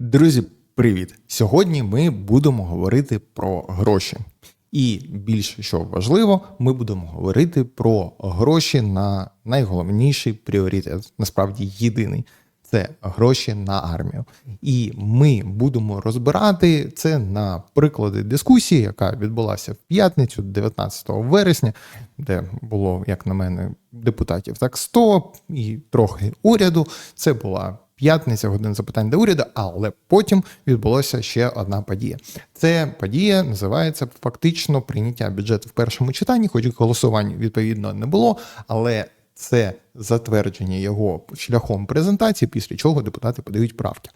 Друзі, привіт! Сьогодні ми будемо говорити про гроші. І більше що важливо, ми будемо говорити про гроші на найголовніший пріоритет, насправді єдиний. Це гроші на армію. І ми будемо розбирати це на приклади дискусії, яка відбулася в п'ятницю, 19 вересня, де було, як на мене, депутатів так 100 і трохи уряду. Це була п'ятниця, годин запитань до уряду, але потім відбулася ще одна подія. Це подія називається фактично прийняття бюджету в першому читанні, хоч і голосування відповідно не було, але це затвердження його шляхом презентації, після чого депутати подають правки.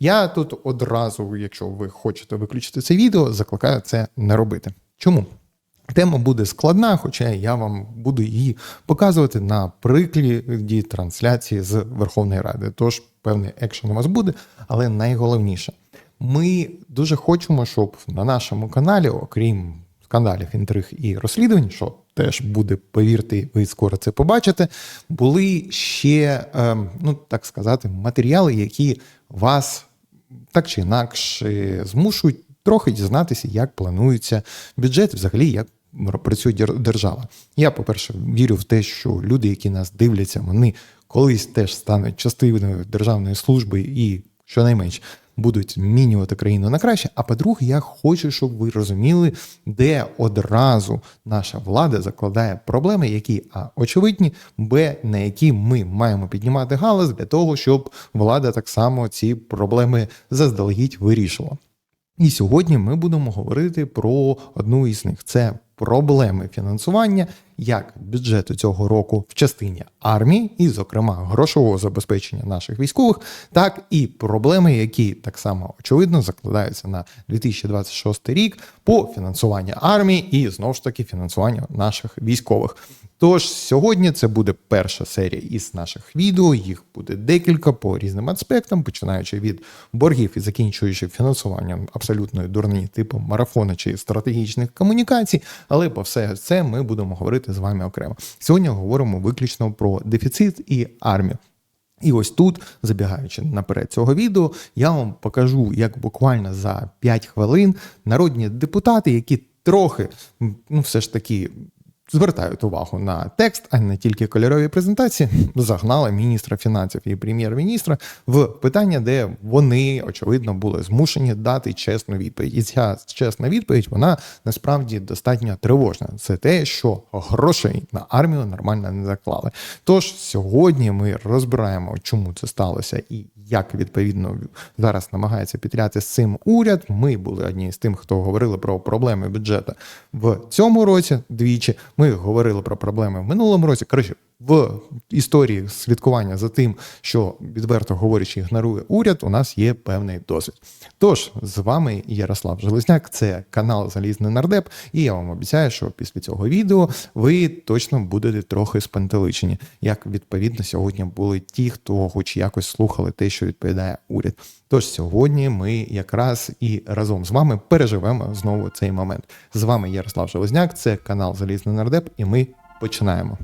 Я тут одразу, якщо ви хочете виключити це відео, закликаю це не робити. Чому? Тема буде складна, хоча я вам буду її показувати на прикладі трансляції з Верховної Ради. Тож певний екшен у вас буде, але найголовніше, ми дуже хочемо, щоб на нашому каналі, окрім скандалів, інтриг і розслідувань, що теж буде, повірте, ви скоро це побачите, були ще, ем, ну так сказати, матеріали, які вас так чи інакше змушують трохи дізнатися, як планується бюджет, взагалі як працює держава. Я, по-перше, вірю в те, що люди, які нас дивляться, вони колись теж стануть частиною державної служби і щонайменш будуть змінювати країну на краще. А по-друге, я хочу, щоб ви розуміли, де одразу наша влада закладає проблеми, які а очевидні, б на які ми маємо піднімати галас для того, щоб влада так само ці проблеми заздалегідь вирішила. І сьогодні ми будемо говорити про одну із них: це проблеми фінансування як бюджету цього року в частині армії, і, зокрема, грошового забезпечення наших військових, так і проблеми, які так само очевидно закладаються на 2026 рік по фінансуванню армії і знову ж таки фінансуванню наших військових. Тож сьогодні це буде перша серія із наших відео. Їх буде декілька по різним аспектам, починаючи від боргів і закінчуючи фінансуванням абсолютної дурні, типу марафону чи стратегічних комунікацій. Але по все це ми будемо говорити з вами окремо. Сьогодні говоримо виключно про дефіцит і армію. І ось тут, забігаючи наперед цього відео, я вам покажу, як буквально за 5 хвилин народні депутати, які трохи ну все ж таки звертають увагу на текст, а не тільки кольорові презентації, загнали міністра фінансів і прем'єр-міністра в питання, де вони очевидно були змушені дати чесну відповідь. І ця чесна відповідь вона насправді достатньо тривожна. Це те, що грошей на армію нормально не заклали. Тож сьогодні ми розбираємо, чому це сталося і як відповідно зараз намагається підтримати з цим уряд. Ми були одні з тим, хто говорили про проблеми бюджету в цьому році двічі. Ми говорили про проблеми в минулому році. Коротше, в історії слідкування за тим, що відверто говорячи, ігнорує уряд, у нас є певний досвід. Тож з вами Ярослав Железняк, це канал Залізний Нардеп, і я вам обіцяю, що після цього відео ви точно будете трохи спантеличені, як відповідно сьогодні були ті, хто хоч якось слухали те, що відповідає уряд. Тож сьогодні ми якраз і разом з вами переживемо знову цей момент. З вами Ярослав Железняк, це канал Залізний Нардеп, і ми починаємо.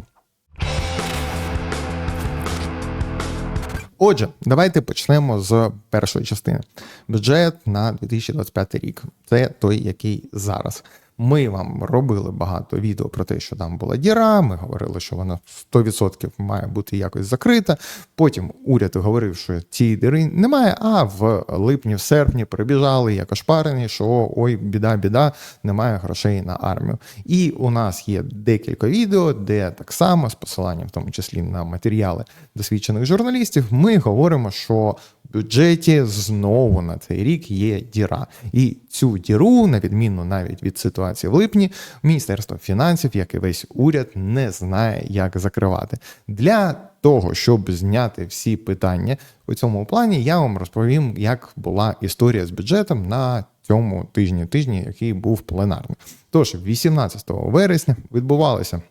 Отже, давайте почнемо з першої частини. Бюджет на 2025 рік. Це той, який зараз. Ми вам робили багато відео про те, що там була діра. Ми говорили, що вона 100% має бути якось закрита. Потім уряд говорив, що цієї дири немає. А в липні, в серпні прибіжали як ошпарені, що ой, біда, біда, немає грошей на армію. І у нас є декілька відео, де так само з посиланням, в тому числі на матеріали досвідчених журналістів, ми говоримо, що бюджеті знову на цей рік є діра. І цю діру, на відміну навіть від ситуації в липні, Міністерство фінансів, як і весь уряд, не знає, як закривати. Для того, щоб зняти всі питання у цьому плані, я вам розповім, як була історія з бюджетом на цьому тижні, тижні, який був пленарний. Тож, 18 вересня відбувалося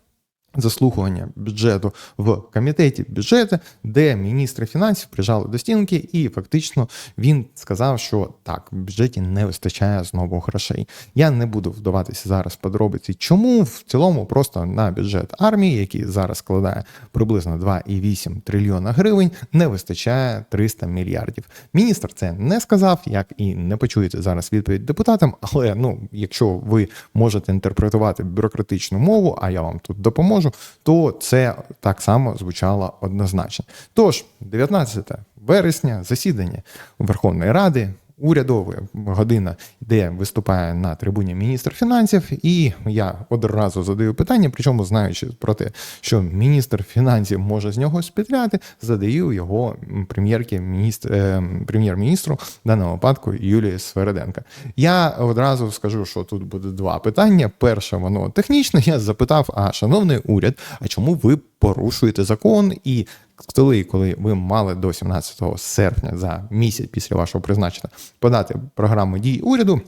заслухування бюджету в комітеті бюджету, де міністри фінансів прижали до стінки, і фактично він сказав, що так, в бюджеті не вистачає знову грошей. Я не буду вдаватися зараз подробиці, чому в цілому просто на бюджет армії, який зараз складає приблизно 2,8 трильйона гривень, не вистачає 300 мільярдів. Міністр це не сказав, як і не почуєте зараз відповідь депутатам. Але ну, якщо ви можете інтерпретувати бюрократичну мову, а я вам тут допоможу, то це так само звучало однозначно. Тож, 19 вересня, засідання Верховної Ради. Урядова година, де виступає на трибуні міністр фінансів, і я одразу задаю питання, причому знаючи про те, що міністр фінансів може з нього спітляти, задаю його прем'єрки міністр, е, прем'єр-міністру в даному випадку Юлії Свереденко. Я одразу скажу, що тут буде два питання. Перше, воно технічне. Я запитав: а шановний уряд, а чому ви порушуєте закон і коли, коли ви мали до 17 серпня за місяць після вашого призначення подати програму дій уряду,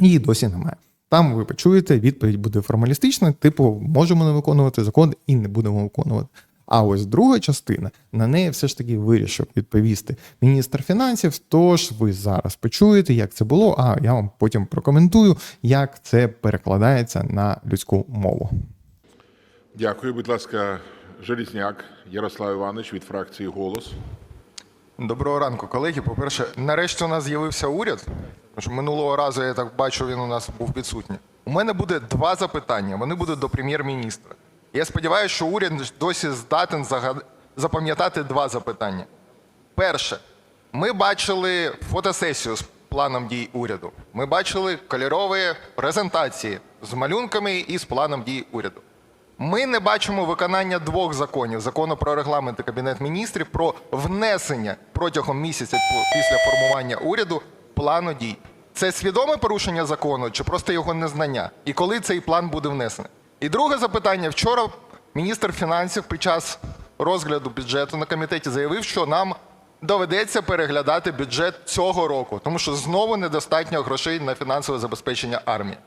її досі немає. Там ви почуєте, відповідь буде формалістична, типу, можемо не виконувати закон і не будемо виконувати. А ось друга частина на неї все ж таки вирішив відповісти міністр фінансів. Тож ви зараз почуєте, як це було. А я вам потім прокоментую, як це перекладається на людську мову. Дякую, будь ласка, Желізняк Ярослав Іванович від фракції Голос. Доброго ранку, колеги. По-перше, нарешті у нас з'явився уряд. Тому минулого разу я так бачу, він у нас був відсутній. У мене буде два запитання. Вони будуть до прем'єр-міністра. Я сподіваюся, що уряд досі здатен запам'ятати два запитання. Перше, ми бачили фотосесію з планом дій уряду. Ми бачили кольорові презентації з малюнками і з планом дій уряду. Ми не бачимо виконання двох законів: закону про регламент і кабінет міністрів про внесення протягом місяця після формування уряду плану дій. Це свідоме порушення закону чи просто його незнання? І коли цей план буде внесений? І друге запитання: вчора міністр фінансів під час розгляду бюджету на комітеті заявив, що нам доведеться переглядати бюджет цього року, тому що знову недостатньо грошей на фінансове забезпечення армії.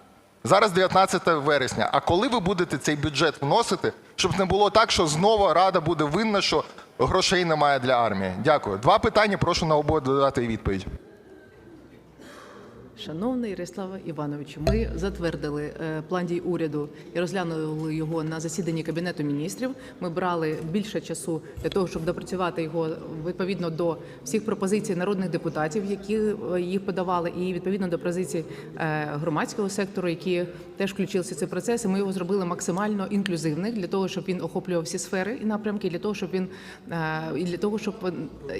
Зараз 19 вересня. А коли ви будете цей бюджет вносити, щоб не було так, що знову рада буде винна, що грошей немає для армії? Дякую. Два питання. Прошу на обоє додати відповідь. Шановний Ярославе Івановичу, ми затвердили е, план дій уряду і розглянули його на засіданні Кабінету міністрів. Ми брали більше часу для того, щоб допрацювати його відповідно до всіх пропозицій народних депутатів, які е, їх подавали, і відповідно до позицій е, громадського сектору, які теж включилися в цей процес. І Ми його зробили максимально інклюзивним для того, щоб він охоплював всі сфери і напрямки, для того, щоб він і для того, щоб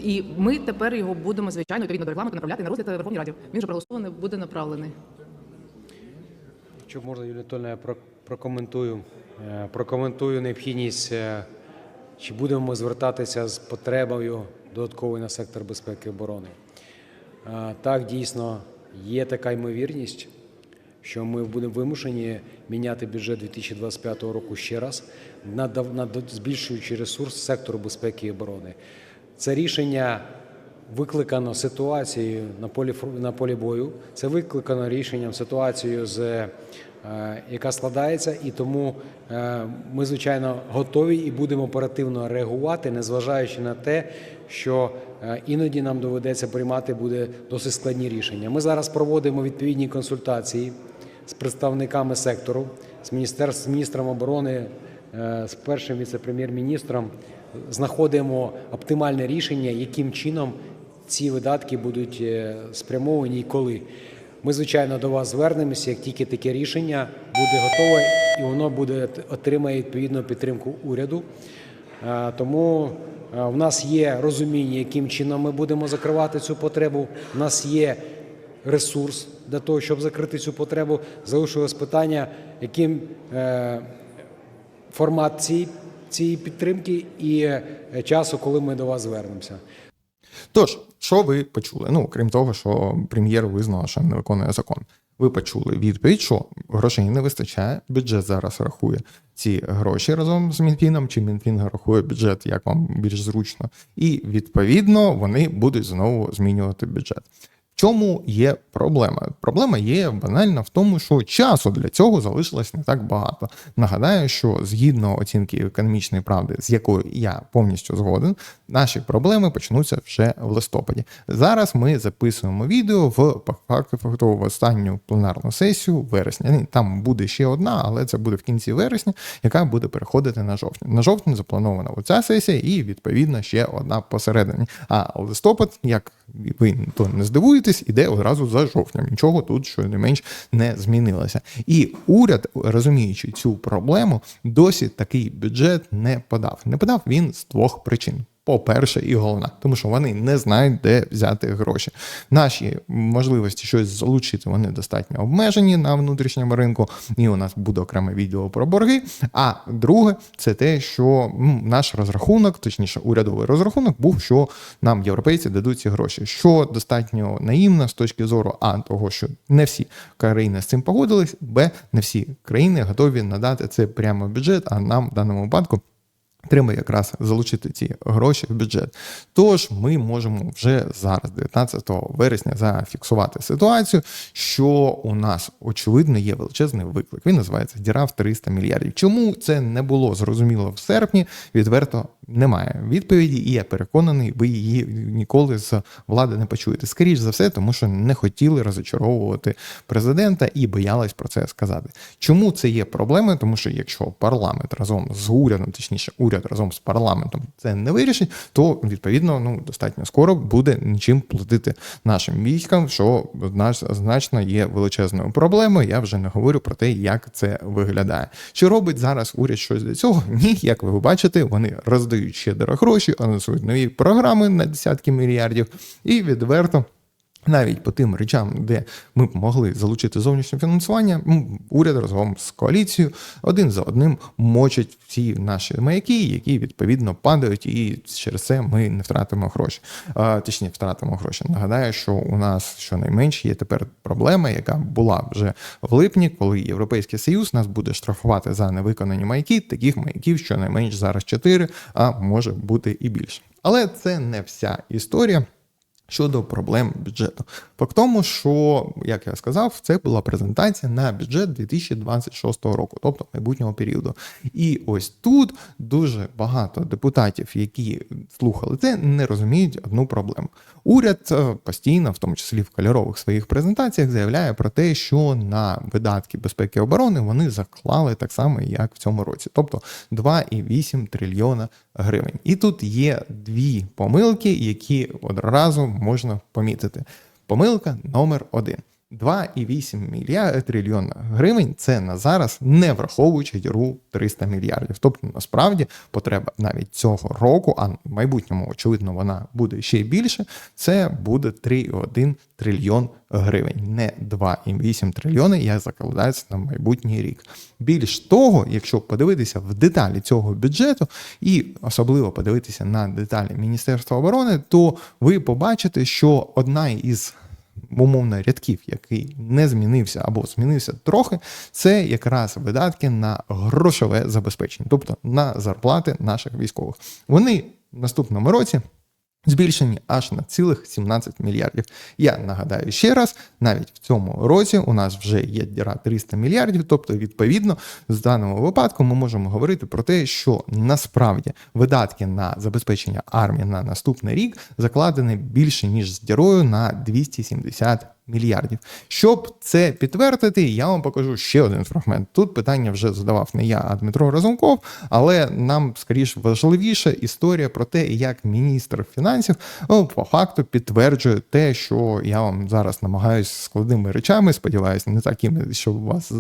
і ми тепер його будемо звичайно відповідно до регламенту направляти на розгляд Верховній Раді. Він вже проголосований, буде направлений. Якщо можна, Юлія Анатольовна, я прокоментую. Е, Прокоментую необхідність, е, чи будемо ми звертатися з потребою додатковою на сектор безпеки і оборони. Е, Так, дійсно, є така ймовірність, що ми будемо вимушені міняти бюджет 2025 року ще раз, збільшуючи ресурс сектору безпеки і оборони. Це рішення викликано ситуацією на полі на полі бою. Це викликано рішенням ситуацією, з, е, яка складається, і тому е, ми, звичайно, готові і будемо оперативно реагувати, незважаючи на те, що е, іноді нам доведеться приймати буде досить складні рішення. Ми зараз проводимо відповідні консультації з представниками сектору, з міністерств, з міністром оборони, з першим віце-прем'єр-міністром. Знаходимо оптимальне рішення, яким чином ці видатки будуть е, спрямовані і коли. Ми, звичайно, до вас звернемося, як тільки таке рішення буде готове, і воно буде отримає відповідну підтримку уряду. Е, Тому е, в нас є розуміння, яким чином ми будемо закривати цю потребу. У нас є ресурс для того, щоб закрити цю потребу. Залишилось питання, яким формат цієї, підтримки і часу, коли ми до вас звернемося. Тож, що ви почули? Ну, крім того, що прем'єр визнала, що не виконує закон. Ви почули відповідь, що грошей не вистачає. Бюджет зараз рахує ці гроші разом з Мінфіном, чи Мінфін рахує бюджет, як вам більш зручно. І відповідно вони будуть знову змінювати бюджет. Чому є проблема? Проблема є банально в тому, що часу для цього залишилось не так багато. Нагадаю, що згідно оцінки економічної правди, з якою я повністю згоден, наші проблеми почнуться вже в листопаді. Зараз ми записуємо відео в факту в останню пленарну сесію вересня. Там буде ще одна, але це буде в кінці вересня, яка буде переходити на жовтень. На жовтень запланована оця сесія, і відповідно ще одна посередині. А листопад, як ви то не здивуєтесь, іде одразу за жовтнем. Нічого тут що не менш не змінилося. І уряд, розуміючи цю проблему, досі такий бюджет не подав. Не подав він з двох причин. По-перше, і головна, тому що вони не знають, де взяти гроші. Наші можливості щось залучити вони достатньо обмежені на внутрішньому ринку, і у нас буде окреме відео про борги. А друге, це те, що наш розрахунок, точніше, урядовий розрахунок, був, що нам європейці дадуть ці гроші, що достатньо наївно з точки зору а того, що не всі країни з цим погодились, б не всі країни готові надати це прямо в бюджет, а нам в даному випадку. Треба якраз залучити ці гроші в бюджет. Тож ми можемо вже зараз, 19 вересня, зафіксувати ситуацію, що у нас очевидно є величезний виклик. Він називається діра в 300 мільярдів. Чому це не було зрозуміло в серпні? Відверто немає відповіді, і я переконаний, ви її ніколи з влади не почуєте. Скоріш за все, тому що не хотіли розочаровувати президента і боялись про це сказати. Чому це є проблемою? Тому що якщо парламент разом з урядом, точніше, уряд разом з парламентом це не вирішить, то відповідно ну достатньо скоро буде нічим платити нашим військам, що наш значно є величезною проблемою. Я вже не говорю про те, як це виглядає. Чи робить зараз уряд щось для цього? Ні, як ви бачите, вони роздають щедро гроші, анонсують нові програми на десятки мільярдів і відверто. Навіть по тим речам, де ми б могли залучити зовнішнє фінансування, уряд разом з коаліцією один за одним мочать всі наші маяки, які відповідно падають, і через це ми не втратимо гроші. А, точніше, втратимо гроші. Нагадаю, що у нас щонайменше є тепер проблема, яка була вже в липні, коли Європейський Союз нас буде штрафувати за невиконані маяки. Таких маяків щонайменш зараз 4, а може бути і більше. Але це не вся історія щодо проблем бюджету. Факт тому, що, як я сказав, це була презентація на бюджет 2026 року, тобто майбутнього періоду. І ось тут дуже багато депутатів, які слухали це, не розуміють одну проблему. Уряд е, постійно, в тому числі в кольорових своїх презентаціях, заявляє про те, що на видатки безпеки і оборони вони заклали так само, як в цьому році, тобто 2,8 трильйона гривень. І тут є дві помилки, які одразу можна помітити. Помилка номер один. 2,8 мільярда трильйона гривень це на зараз не враховуючи діру 300 мільярдів. Тобто, насправді, потреба навіть цього року, а в майбутньому, очевидно, вона буде ще більше. Це буде 3,1 трильйон гривень, не 2,8 трильйони, як закладається на майбутній рік. Більш того, якщо подивитися в деталі цього бюджету, і особливо подивитися на деталі Міністерства оборони, то ви побачите, що одна із умовно рядків, який не змінився або змінився трохи, це якраз видатки на грошове забезпечення, тобто на зарплати наших військових. Вони в наступному році. Збільшені аж на цілих 17 мільярдів. Я нагадаю ще раз, навіть в цьому році у нас вже є діра 300 мільярдів. Тобто, відповідно, з даного випадку ми можемо говорити про те, що насправді видатки на забезпечення армії на наступний рік закладені більше ніж з дірою на 270 мільярдів. Щоб це підтвердити, я вам покажу ще один фрагмент. Тут питання вже задавав не я, а Дмитро Разумков, але нам скоріш важливіша історія про те, як міністр фінансів ну, по факту підтверджує те, що я вам зараз намагаюся складними речами, сподіваюся, не такими, щоб вас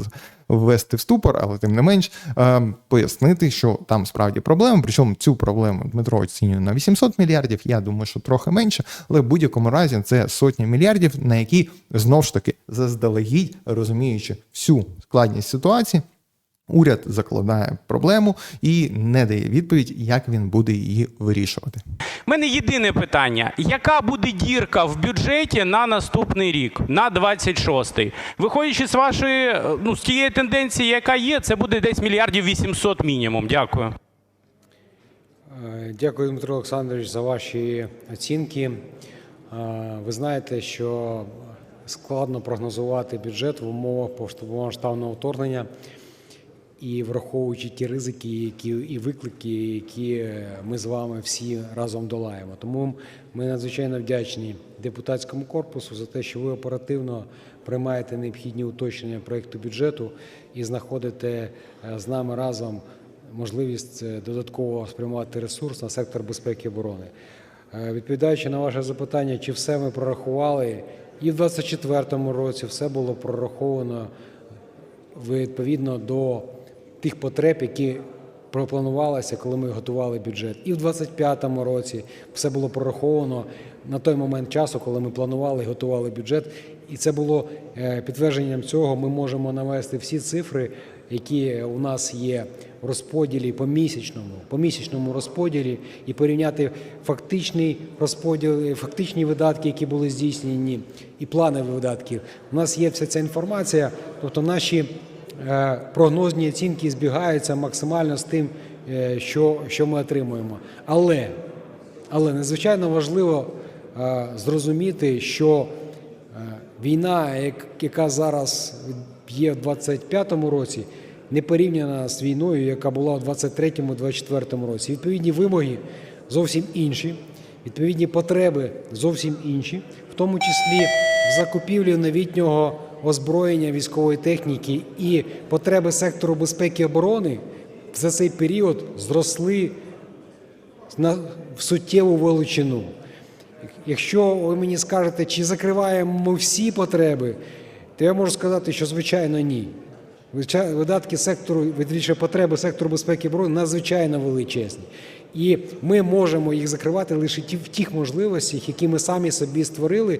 ввести в ступор, але тим не менш е, пояснити, що там справді проблема. Причому цю проблему Дмитро оцінює на 800 мільярдів. Я думаю, що трохи менше, але в будь-якому разі це сотні мільярдів, на які знов ж таки заздалегідь розуміючи всю складність ситуації. Уряд закладає проблему і не дає відповідь, як він буде її вирішувати. У мене єдине питання: яка буде дірка в бюджеті на наступний рік, на 26-й? Виходячи з вашої, е, ну, з тієї тенденції, яка є, це буде десь мільярдів 800 мінімум. Дякую. Е, Дякую, Дмитро Олександрович, за ваші оцінки. Ви знаєте, що складно прогнозувати бюджет в умовах повномасштабного вторгнення і враховуючи ті ризики, які і виклики, які ми з вами всі разом долаємо. Тому ми надзвичайно вдячні депутатському корпусу за те, що ви оперативно приймаєте необхідні уточнення проекту бюджету і знаходите е, з нами разом можливість е, додатково спрямувати ресурс на сектор безпеки і оборони. Е, Відповідаючи на ваше запитання, чи все ми прорахували, і в 2024 році все було прораховано відповідно до тих потреб, які пропланувалися, коли ми готували бюджет. І в 2025 році все було прораховано на той момент часу, коли ми планували і готували бюджет. І це було е, підтвердженням цього. Ми можемо навести всі цифри, які у нас є в розподілі по місячному, по місячному розподілі, і порівняти фактичний розподіл, фактичні видатки, які були здійснені, і планові видатки. У нас є вся ця інформація, тобто наші е, прогнозні оцінки збігаються максимально з тим, е, що, що ми отримуємо. Але, але надзвичайно важливо е, зрозуміти, що е, війна, яка зараз є в 25-му році, не порівняна з війною, яка була у 23-24 році. Відповідні вимоги зовсім інші, відповідні потреби зовсім інші, в тому числі в закупівлі новітнього озброєння військової техніки і потреби сектору безпеки і оборони за цей період зросли на суттєву величину. Якщо ви мені скажете, чи закриваємо ми всі потреби, то я можу сказати, що звичайно ні. Видатки сектору, відріче потреби сектору безпеки і оборони надзвичайно величезні. І ми можемо їх закривати лише в тих можливостях, які ми самі собі створили,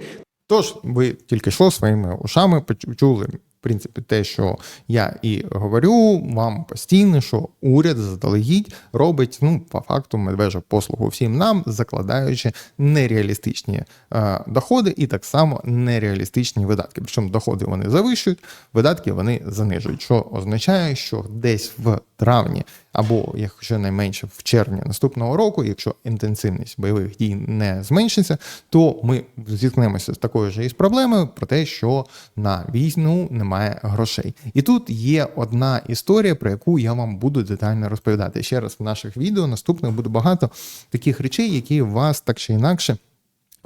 Тож, ви тільки що своїми ушами почули, принципі, те, що я і говорю вам постійно, що уряд заздалегідь робить ну, по факту медвежу послугу всім нам, закладаючи нереалістичні е, доходи і так само нереалістичні видатки. Причому доходи вони завищують, видатки вони занижують, що означає, що десь в травні або якщо найменше в червні наступного року, якщо інтенсивність бойових дій не зменшиться, то ми зіткнемося з такою ж із проблемою про те, що на війну немає грошей. І тут є одна історія, про яку я вам буду детально розповідати. Ще раз в наших відео наступних буде багато таких речей, які вас так чи інакше.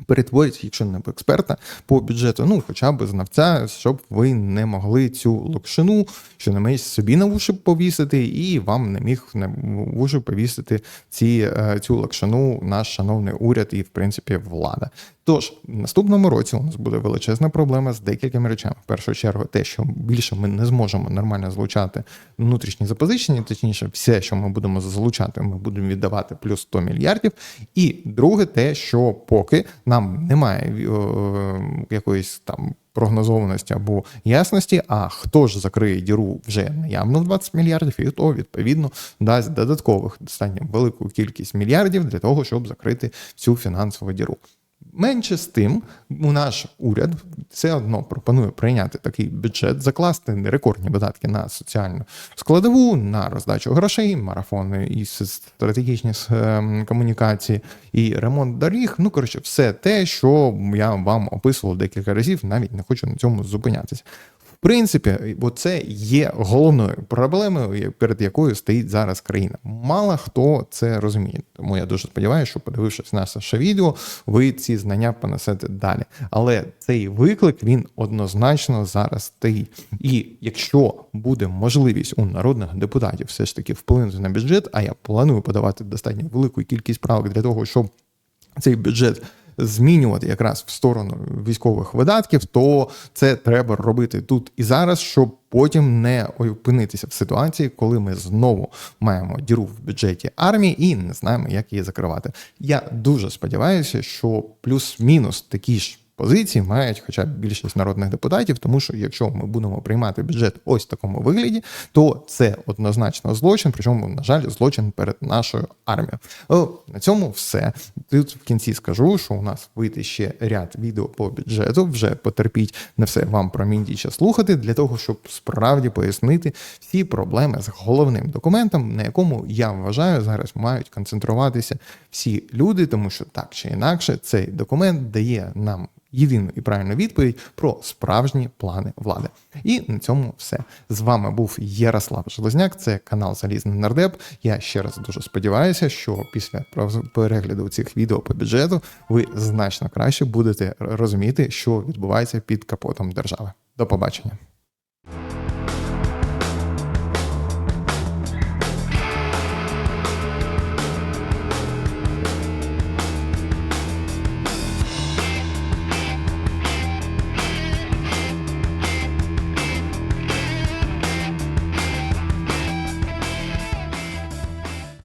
Перетворять, якщо не експерта по бюджету, ну хоча б знавця, щоб ви не могли цю локшину, що не собі на вуші повісити, і вам не міг на вуші повісити ці, е, цю локшину наш шановний уряд і, в принципі, влада. Тож, в наступному році у нас буде величезна проблема з декількома речами. В першу чергу, те, що більше ми не зможемо нормально залучати внутрішні запозичення, точніше, все, що ми будемо залучати, ми будемо віддавати плюс 100 мільярдів. І друге, те, що поки нам немає е, якоїсь там прогнозованості або ясності, а хто ж закриє діру вже наявно в 20 мільярдів, і то відповідно дасть додаткових достатньо велику кількість мільярдів для того, щоб закрити цю фінансову діру. Менше з тим, у наш уряд все одно пропонує прийняти такий бюджет, закласти рекордні видатки на соціальну складову, на роздачу грошей, марафони і стратегічні ем, комунікації, і ремонт доріг. Ну коротше, все те, що я вам описував декілька разів, навіть не хочу на цьому зупинятися. Принципі, бо це є головною проблемою, перед якою стоїть зараз країна. Мало хто це розуміє. Тому я дуже сподіваюся, що подивившись наше відео, ви ці знання понесете далі. Але цей виклик він однозначно зараз стоїть. І якщо буде можливість у народних депутатів все ж таки вплинути на бюджет, а я планую подавати достатньо велику кількість правок для того, щоб цей бюджет змінювати якраз в сторону військових видатків, то це треба робити тут і зараз, щоб потім не опинитися в ситуації, коли ми знову маємо діру в бюджеті армії і не знаємо, як її закривати. Я дуже сподіваюся, що плюс-мінус такі ж позицій мають хоча б більшість народних депутатів, тому що якщо ми будемо приймати бюджет ось в такому вигляді, то це однозначно злочин, причому, на жаль, злочин перед нашою армією. О, на цьому все. Тут в кінці скажу, що у нас вийде ще ряд відео по бюджету. Вже потерпіть не все вам про міндіча слухати для того, щоб справді пояснити всі проблеми з головним документом, на якому я вважаю зараз мають концентруватися всі люди, тому що так чи інакше цей документ дає нам єдину і правильну відповідь про справжні плани влади. І на цьому все. З вами був Ярослав Железняк. Це канал Залізний Нардеп. Я ще раз дуже сподіваюся, що після перегляду цих відео по бюджету ви значно краще будете розуміти, що відбувається під капотом держави. До побачення.